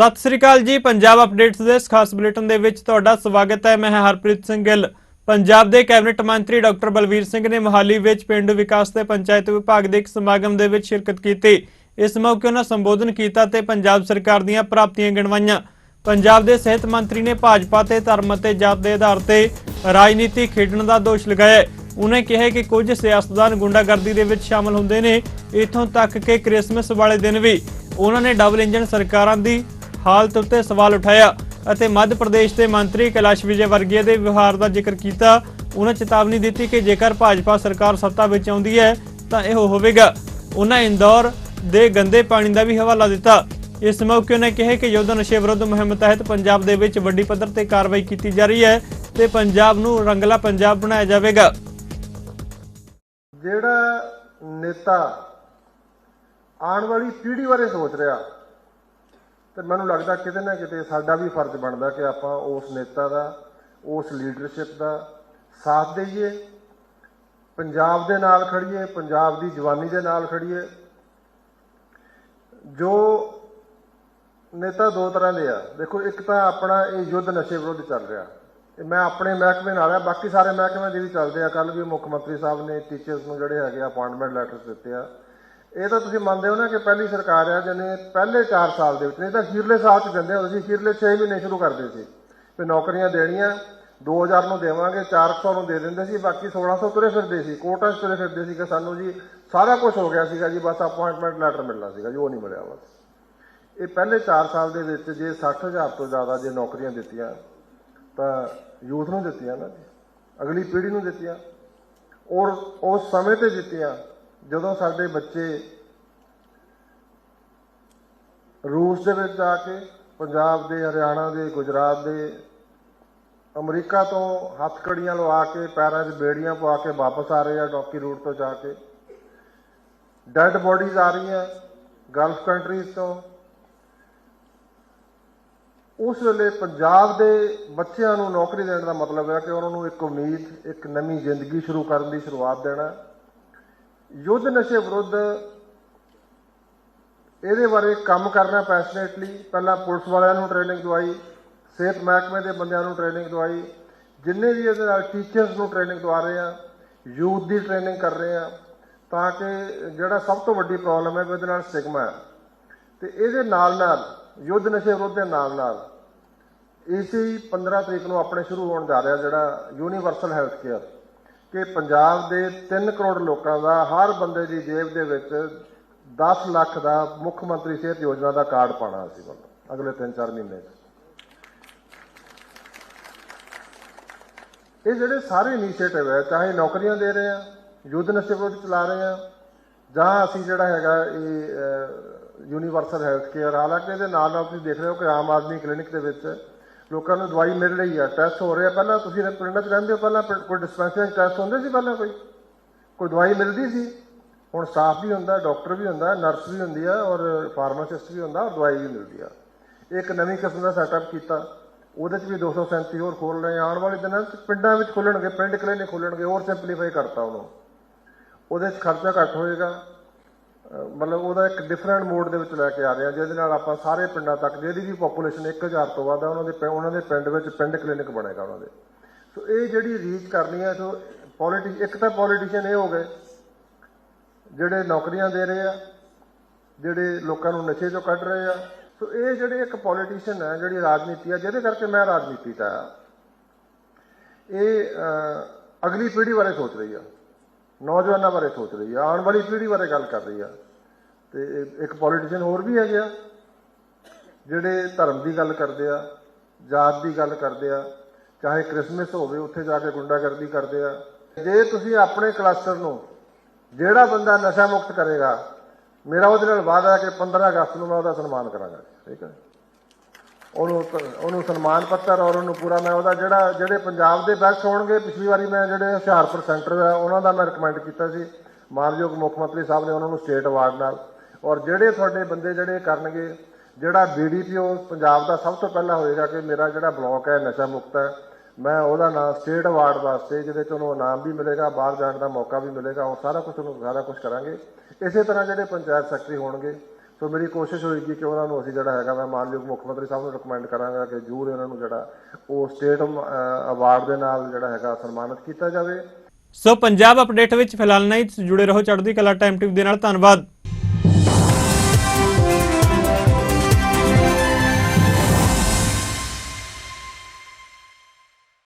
ਸਤਿ ਸ੍ਰੀ ਅਕਾਲ ਜੀ, ਪੰਜਾਬ ਅਪਡੇਟਸ ਦੇ ਇਸ ਖਾਸ ਬੁਲੇਟਿਨ ਦੇ ਵਿੱਚ ਤੁਹਾਡਾ ਸਵਾਗਤ ਹੈ। ਮੈਂ ਹਰਪ੍ਰੀਤ ਸਿੰਘ ਗਿੱਲ। ਪੰਜਾਬ ਦੇ ਕੈਬਨਿਟ ਮੰਤਰੀ ਡਾਕਟਰ ਬਲਵੀਰ ਸਿੰਘ ਨੇ ਮੋਹਾਲੀ ਵਿੱਚ ਪਿੰਡੂ ਵਿਕਾਸ ਤੇ ਪੰਚਾਇਤ ਵਿਭਾਗ ਦੇ ਇੱਕ ਸਮਾਗਮ ਦੇ ਵਿੱਚ ਸ਼ਿਰਕਤ ਕੀਤੀ। ਇਸ ਮੌਕੇ ਉਹਨਾਂ ਸੰਬੋਧਨ ਕੀਤਾ ਤੇ ਪੰਜਾਬ ਸਰਕਾਰ ਦੀਆਂ ਪ੍ਰਾਪਤੀਆਂ ਗਿਣਵਾਈਆਂ। ਪੰਜਾਬ ਦੇ ਸਿਹਤ ਮੰਤਰੀ ਨੇ ਭਾਜਪਾ ਤੇ ਧਰਮ ਅਤੇ ਜਾਤ ਦੇ ਆਧਾਰ ਤੇ ਰਾਜਨੀਤੀ ਖੇਡਣ ਦਾ ਦੋਸ਼ ਲਗਾਇਆ ਹੈ। ਉਹਨੇ ਕਿਹਾ ਕਿ ਕੁਝ ਸਿਆਸਤਦਾਨ ਗੁੰਡਾਗਰਦੀ ਦੇ ਵਿੱਚ ਸ਼ਾਮਲ ਹੁੰਦੇ ਨੇ। ਇਥੋਂ ਤੱਕ ਕਿ ਕ੍ਰਿਸਮਸ ਵਾਲੇ ਦਿਨ ਵੀ। ਉਹਨਾਂ ਨੇ ਡਬਲ ਇੰਜਨ ਸਰਕਾਰਾਂ ਦੀ ਹਾਲਤ ਉੱਤੇ ਸਵਾਲ ਉਠਾਇਆ ਅਤੇ ਮੱਧ ਪ੍ਰਦੇਸ਼ ਦੇ ਮੰਤਰੀ ਕੈਲਾਸ਼ ਵਿਜੇ ਵਰਗੀਏ ਦੇ ਵਿਵਹਾਰ ਦਾ ਜ਼ਿਕਰ ਕੀਤਾ। ਉਹਨਾਂ ਚੇਤਾਵਨੀ ਦਿੱਤੀ ਕਿ ਜੇਕਰ ਭਾਜਪਾ ਸਰਕਾਰ ਸੱਤਾ ਵਿੱਚ ਆਉਂਦੀ ਹੈ, ਤਾਂ ਇਹ ਹੋਵੇਗਾ। ਉਹਨਾਂ ਇੰਦੌਰ ਦੇ ਗੰਦੇ ਪਾਣੀ ਦਾ ਵੀ ਹਵਾਲਾ ਦਿੱਤਾ। ਇਸ ਮੌਕੇ ਉਹਨੇ ਕਿਹਾ ਕਿ ਯੁੱਧ ਨਸ਼ੇ ਵਿਰੁੱਧ ਮੁਹਿੰਮ ਤਹਿਤ ਪੰਜਾਬ ਦੇ ਵਿੱਚ ਵੱਡੀ ਪੱਧਰ ਤੇ ਕਾਰਵਾਈ ਕੀਤੀ ਜਾ ਰਹੀ ਹੈ ਤੇ ਪੰਜਾਬ ਨੂੰ ਰੰਗਲਾ ਪੰਜਾਬ ਬਣਾਇਆ ਜਾਵੇਗਾ। ਜਿਹੜਾ ਨੇਤਾ ਆਉਣ ਵਾਲੀ ਪੀੜ੍ਹੀ ਬਾਰੇ ਸੋਚ ਰਿਹਾ ਤੇ ਮੈਨੂੰ ਲੱਗਦਾ ਕਿਤੇ ਨਾ ਕਿਤੇ ਸਾਡਾ ਵੀ ਫਰਜ਼ ਬਣਦਾ ਕਿ ਆਪਾਂ ਉਸ ਨੇਤਾ ਦਾ, ਉਸ ਲੀਡਰਸ਼ਿਪ ਦਾ ਸਾਥ ਦੇਈਏ। ਪੰਜਾਬ ਦੇ ਨਾਲ ਖੜੀਏ ਪੰਜਾਬ ਦੀ ਜਵਾਨੀ ਦੇ ਨਾਲ ਖੜੀਏ ਜੋ ਨੇਤਾ ਦੋ ਤਰ੍ਹਾਂ ਦੇ ਆ। ਦੇਖੋ, ਇੱਕ ਤਾਂ ਆਪਣਾ ਇਹ ਯੁੱਧ ਨਸ਼ੇ ਵਿਰੁੱਧ ਚੱਲ ਰਿਹਾ। ਇਹ ਮੈਂ ਆਪਣੇ ਮਹਿਕਮੇ ਨਾਲ ਆ, ਬਾਕੀ ਸਾਰੇ ਮਹਿਕਮੇ ਦੇ ਵੀ ਚੱਲਦੇ ਆ। ਕੱਲ ਵੀ ਮੁੱਖ ਮੰਤਰੀ ਸਾਹਿਬ ਨੇ ਟੀਚਰਸ ਨੂੰ ਜਿਹੜੇ ਹੈਗੇ ਅਪਾਇੰਟਮੈਂਟ ਲੈਟਰਸ ਦਿੱਤੇ ਆ। ਇਹ ਤਾਂ ਤੁਸੀਂ ਮੰਨਦੇ ਹੋ ਨਾ ਕਿ ਪਹਿਲੀ ਸਰਕਾਰ ਆ ਜਿਹਨੇ ਪਹਿਲੇ 4 ਸਾਲ ਦੇ ਵਿੱਚ, ਨਹੀਂ ਤਾਂ ਅਖੀਰਲੇ ਸਾਲ ਚ ਦਿੰਦੇ ਹੁੰਦੇ ਸੀ, ਅਖੀਰਲੇ 6 ਮਹੀਨੇ ਸ਼ੁਰੂ ਕਰਦੇ ਸੀ। ਤੇ ਨੌਕਰੀਆਂ ਦੇਣੀਆਂ 2000 ਨੂੰ ਦੇਵਾਂਗੇ 400 ਨੂੰ ਦੇ ਦਿੰਦੇ ਸੀ, ਬਾਕੀ 1600 ਤੁਰੇ ਫਿਰਦੇ ਸੀ, ਕੋਟਾਂ 'ਚ ਤੁਰੇ ਫਿਰਦੇ ਸੀ ਕਿ ਸਾਨੂੰ ਜੀ ਸਾਰਾ ਕੁਝ ਹੋ ਗਿਆ ਸੀਗਾ ਜੀ, ਬਸ ਅਪਾਇੰਟਮੈਂਟ ਲੈਟਰ ਮਿਲਣਾ ਸੀਗਾ ਜੀ, ਉਹ ਨਹੀਂ ਮਿਲਿਆ ਬਸ। ਇਹ ਪਹਿਲੇ 4 ਸਾਲ ਦੇ ਵਿੱਚ ਜੇ 60000 ਤੋਂ ਜ਼ਿਆਦਾ ਜੇ ਨੌਕਰੀਆਂ ਦਿੱਤੀਆਂ, ਤਾਂ ਯੂਥ ਨੂੰ ਦਿੱਤੀਆਂ ਨਾ ਜੀ, ਅਗਲੀ ਪੀੜ੍ਹੀ ਨੂੰ ਦਿੱਤੀਆਂ। ਔਰ ਉਸ ਸਮੇਂ ਤੇ ਦਿੱਤੀਆਂ। ਜਦੋਂ ਸਾਡੇ ਬੱਚੇ ਰੂਸ ਦੇ ਵਿੱਚ ਜਾ ਕੇ, ਪੰਜਾਬ ਦੇ, ਹਰਿਆਣਾ ਦੇ, ਗੁਜਰਾਤ ਦੇ, ਅਮਰੀਕਾ ਤੋਂ ਹੱਥਕੜੀਆਂ ਲਵਾ ਕੇ, ਪੈਰਾਂ 'ਚ ਬੇੜੀਆਂ ਪਵਾ ਕੇ ਵਾਪਸ ਆ ਰਹੇ ਆ ਡੌਕੀ ਰੂਟ ਤੋਂ ਜਾ ਕੇ, ਡੈਡ ਬੋਡੀਜ਼ ਆ ਰਹੀਆਂ ਗਲਫ ਕੰਟਰੀਜ਼ ਤੋਂ। ਉਸ ਵੇਲੇ ਪੰਜਾਬ ਦੇ ਬੱਚਿਆਂ ਨੂੰ ਨੌਕਰੀ ਦੇਣ ਦਾ ਮਤਲਬ ਹੈ ਕਿ ਉਹਨਾਂ ਨੂੰ ਇੱਕ ਉਮੀਦ, ਇੱਕ ਨਵੀਂ ਜ਼ਿੰਦਗੀ ਸ਼ੁਰੂ ਕਰਨ ਦੀ ਸ਼ੁਰੂਆਤ ਦੇਣਾ। ਯੁੱਧ ਨਸ਼ੇ ਵਿਰੁੱਧ ਇਹਦੇ ਬਾਰੇ ਕੰਮ ਕਰਨਾ ਪੈਸ਼ਨੇਟਲੀ ਪਹਿਲਾਂ ਪੁਲਿਸ ਵਾਲਿਆਂ ਨੂੰ ਟ੍ਰੇਨਿੰਗ ਦਵਾਈ, ਸਿਹਤ ਮਹਿਕਮੇ ਦੇ ਬੰਦਿਆਂ ਨੂੰ ਟ੍ਰੇਨਿੰਗ ਦਵਾਈ, ਜਿੰਨੇ ਵੀ ਇਹਦੇ ਨਾਲ ਟੀਚਰਸ ਨੂੰ ਟ੍ਰੇਨਿੰਗ ਦਵਾ ਰਹੇ ਆ ਯੂਥ ਦੀ ਟ੍ਰੇਨਿੰਗ ਕਰ ਰਹੇ ਆ, ਤਾਂ ਕਿ ਜਿਹੜਾ ਸਭ ਤੋਂ ਵੱਡੀ ਪ੍ਰੋਬਲਮ ਹੈ ਵੀ ਇਹਦੇ ਨਾਲ ਸਿਗਮਾ ਹੈ। ਤੇ ਇਹਦੇ ਨਾਲ ਨਾਲ, ਯੁੱਧ ਨਸ਼ੇ ਵਿਰੁੱਧ ਦੇ ਨਾਲ ਨਾਲ, ਇਸੇ ਹੀ 15 ਤਰੀਕ ਨੂੰ ਆਪਣੇ ਸ਼ੁਰੂ ਹੋਣ ਜਾ ਰਿਹਾ ਜਿਹੜਾ ਯੂਨੀਵਰਸਲ ਹੈਲਥ ਕੇਅਰ ਕਿ ਪੰਜਾਬ ਦੇ 3 ਕਰੋੜ ਲੋਕਾਂ ਦਾ ਹਰ ਬੰਦੇ ਦੀ ਜੇਬ ਦੇ ਵਿੱਚ 10 ਲੱਖ ਦਾ ਮੁੱਖ ਮੰਤਰੀ ਸਿਹਤ ਯੋਜਨਾ ਦਾ ਕਾਰਡ ਪਾਣਾ ਅਸੀਂ ਵੱਲੋਂ, ਅਗਲੇ 3-4 ਮਹੀਨੇ ਇਹ ਜਿਹੜੇ ਸਾਰੇ ਇਨੀਸ਼ੀਏਟਿਵ ਹੈ, ਚਾਹੇ ਨੌਕਰੀਆਂ ਦੇ ਰਹੇ ਆ ਯੂਥ ਨਸ਼ੇ ਚਲਾ ਰਹੇ ਆ, ਜਾਂ ਅਸੀਂ ਜਿਹੜਾ ਹੈਗਾ ਇਹ ਯੂਨੀਵਰਸਲ ਹੈਲਥ ਕੇਅਰ ਹਾਲਾਂਕਿ ਇਹਦੇ ਨਾਲ ਨਾਲ ਤੁਸੀਂ ਦੇਖ ਰਹੇ ਹੋ ਕਿ ਆਮ ਆਦਮੀ ਕਲੀਨਿਕ ਦੇ ਵਿੱਚ ਲੋਕਾਂ ਨੂੰ ਦਵਾਈ ਮਿਲ ਰਹੀ ਆ ਟੈਸਟ ਹੋ ਰਿਹਾ। ਪਹਿਲਾਂ ਤੁਸੀਂ ਪਿੰਡਾਂ 'ਚ ਰਹਿੰਦੇ ਹੋ, ਪਹਿਲਾਂ ਕੋਈ ਡਿਸਪੈਂਸਰੀ 'ਚ ਟੈਸਟ ਹੁੰਦੇ ਸੀ ਪਹਿਲਾਂ ਕੋਈ? ਕੋਈ ਦਵਾਈ ਮਿਲਦੀ ਸੀ? ਹੁਣ ਸਟਾਫ ਵੀ ਹੁੰਦਾ ਡਾਕਟਰ ਵੀ ਹੁੰਦਾ ਨਰਸ ਵੀ ਹੁੰਦੀ ਆ ਔਰ ਫਾਰਮਾਸਿਸਟ ਵੀ ਹੁੰਦਾ, ਔਰ ਦਵਾਈ ਵੀ ਮਿਲਦੀ ਆ। ਇੱਕ ਨਵੀਂ ਕਿਸਮ ਦਾ ਸੈਟਅਪ ਕੀਤਾ। ਉਹਦੇ 'ਚ ਵੀ 237 ਹੋਰ ਖੋਲ ਰਹੇ ਆਉਣ ਵਾਲੇ ਦਿਨਾਂ 'ਚ ਪਿੰਡਾਂ ਵਿੱਚ ਖੋਲਣਗੇ, ਪਿੰਡ ਕਲੀਨਿਕ ਖੋਲਣਗੇ, ਹੋਰ ਸਿੰਪਲੀਫਾਈ ਕਰਤਾ ਉਹਨੂੰ। ਉਹਦੇ 'ਚ ਖਰਚਾ ਘੱਟ ਹੋਏਗਾ। ਮਤਲਬ ਉਹਦਾ ਇੱਕ ਡਿਫਰੈਂਟ ਮੋਡ ਦੇ ਵਿੱਚ ਲੈ ਕੇ ਆ ਰਹੇ ਆ, ਜਿਹਦੇ ਨਾਲ ਆਪਾਂ ਸਾਰੇ ਪਿੰਡਾਂ ਤੱਕ, ਜਿਹਦੀ ਵੀ ਪੋਪੂਲੇਸ਼ਨ 1000 ਤੋਂ ਵੱਧ ਆ, ਉਹਨਾਂ ਦੇ ਪਿੰ- ਉਹਨਾਂ ਦੇ ਪਿੰਡ ਵਿੱਚ ਪਿੰਡ ਕਲੀਨਿਕ ਬਣੇਗਾ ਉਹਨਾਂ ਦੇ। ਸੋ ਇਹ ਜਿਹੜੀ ਰੀਚ ਕਰਨੀ ਹੈ ਸੋ ਪੋਲੀਟਿਕ ਇੱਕ ਤਾਂ ਪੋਲੀਟੀਸ਼ੀਅਨ ਇਹ ਹੋ ਗਏ, ਜਿਹੜੇ ਨੌਕਰੀਆਂ ਦੇ ਰਹੇ ਆ, ਜਿਹੜੇ ਲੋਕਾਂ ਨੂੰ ਨਸ਼ੇ ਚੋਂ ਕੱਢ ਰਹੇ ਆ। ਸੋ ਇਹ ਜਿਹੜੇ ਇੱਕ ਪੋਲੀਟੀਸ਼ੀਅਨ ਹੈ ਜਿਹੜੀ ਰਾਜਨੀਤੀ ਆ, ਜਿਹਦੇ ਕਰਕੇ ਮੈਂ ਰਾਜਨੀਤੀ 'ਚ ਆਇਆ। ਇਹ ਅਗਲੀ ਪੀੜ੍ਹੀ ਬਾਰੇ ਸੋਚ ਰਹੀ ਆ। ਨੌਜਵਾਨਾਂ ਬਾਰੇ ਸੋਚ ਰਹੀ ਆ, ਆਉਣ ਵਾਲੀ ਪੀੜ੍ਹੀ ਬਾਰੇ ਗੱਲ ਕਰ ਰਹੀ ਆ। ਤੇ ਇੱਕ ਪੋਲੀਟੀਸ਼ੀਅਨ ਹੋਰ ਵੀ ਹੈਗੇ ਆ, ਜਿਹੜੇ ਧਰਮ ਦੀ ਗੱਲ ਕਰਦੇ ਆ, ਜਾਤ ਦੀ ਗੱਲ ਕਰਦੇ ਆ, ਚਾਹੇ ਕ੍ਰਿਸਮਸ ਹੋਵੇ, ਉੱਥੇ ਜਾ ਕੇ ਗੁੰਡਾਗਰਦੀ ਕਰਦੇ ਆ। ਜੇ ਤੁਸੀਂ ਆਪਣੇ ਕਲਸਟਰ ਨੂੰ ਜਿਹੜਾ ਬੰਦਾ ਨਸ਼ਾ ਮੁਕਤ ਕਰੇਗਾ, ਮੇਰਾ ਉਹਦੇ ਨਾਲ ਵਾਅਦਾ ਹੈ ਕਿ 15 ਅਗਸਤ ਨੂੰ ਮੈਂ ਉਹਦਾ ਸਨਮਾਨ ਕਰਾਂਗਾ। ਠੀਕ ਹੈ। ਉਹਨੂੰ ਉਹਨੂੰ ਸਨਮਾਨ ਪੱਤਰ ਔਰ ਉਹਨੂੰ ਪੂਰਾ ਮੈਂ ਉਹਦਾ ਜਿਹੜਾ, ਜਿਹੜੇ ਪੰਜਾਬ ਦੇ ਬੈਸਟ ਹੋਣਗੇ, ਪਿਛਲੀ ਵਾਰੀ ਮੈਂ ਜਿਹੜੇ ਹੁਸ਼ਿਆਰਪੁਰ ਸੈਂਟਰ ਦਾ, ਉਹਨਾਂ ਦਾ ਮੈਂ ਰეკਮੈਂਡ ਕੀਤਾ ਸੀ। ਮਾਨਯੋਗ ਮੁੱਖ ਮੰਤਰੀ ਸਾਹਿਬ ਨੇ ਉਹਨਾਂ ਨੂੰ ਸਟੇਟ ਅਵਾਰਡ ਨਾਲ। ਔਰ ਜਿਹੜੇ ਤੁਹਾਡੇ ਬੰਦੇ ਜਿਹੜੇ ਕਰਨਗੇ, ਜਿਹੜਾ ਬੀਡੀਪੀਓ ਪੰਜਾਬ ਦਾ ਸਭ ਤੋਂ ਪਹਿਲਾਂ ਹੋਏਗਾ ਕਿ ਮੇਰਾ ਜਿਹੜਾ ਬਲਾਕ ਹੈ, ਨਸ਼ਾ ਮੁਕਤ ਹੈ, ਮੈਂ ਉਹਦਾ ਨਾਮ ਸਟੇਟ ਅਵਾਰਡ ਵਾਸਤੇ, ਜਿਹਦੇ ਚ ਉਹਨੂੰ ਇਨਾਮ ਵੀ ਮਿਲੇਗਾ, ਬਾਹਰ ਜਾਣ ਦਾ ਮੌਕਾ ਵੀ ਮਿਲੇਗਾ, ਉਹ ਸਾਰਾ ਕੁਝ ਉਹਨੂੰ ਸਾਰਾ ਕੁਝ ਕਰਾਂਗੇ। ਇਸੇ ਤਰ੍ਹਾਂ ਜਿਹੜੇ ਪੰਚਾਇਤ ਸੈਕਟਰੀ ਹੋਣਗੇ ਸੋ ਮੇਰੀ ਕੋਸ਼ਿਸ਼ ਹੋਏਗੀ ਕਿ ਉਹਨਾਂ ਨੂੰ ਅਸੀਂ ਜਿਹੜਾ ਹੈਗਾ, ਮੈਂ ਮਾਨਯੋਗ ਮੁੱਖ ਮੰਤਰੀ ਸਾਹਿਬ ਨੂੰ ਰეკਮੈਂਡ ਕਰਾਂਗਾ ਕਿ ਜੂਰ ਇਹਨਾਂ ਨੂੰ ਜਿਹੜਾ ਉਹ ਸਟੇਟ ਅਵਾਰਡ ਦੇ ਨਾਲ ਜਿਹੜਾ ਹੈਗਾ ਸਨਮਾਨਿਤ ਕੀਤਾ ਜਾਵੇ। ਸੋ ਪੰਜਾਬ ਅਪਡੇਟ ਵਿੱਚ ਫਿਲਹਾਲ ਨਹੀਂ ਜੁੜੇ ਰਹੋ ਚੜ੍ਹਦੀ ਕਲਾ ਟਾਈਮ ਟਿਪ ਦੇ ਨਾਲ, ਧੰਨਵਾਦ।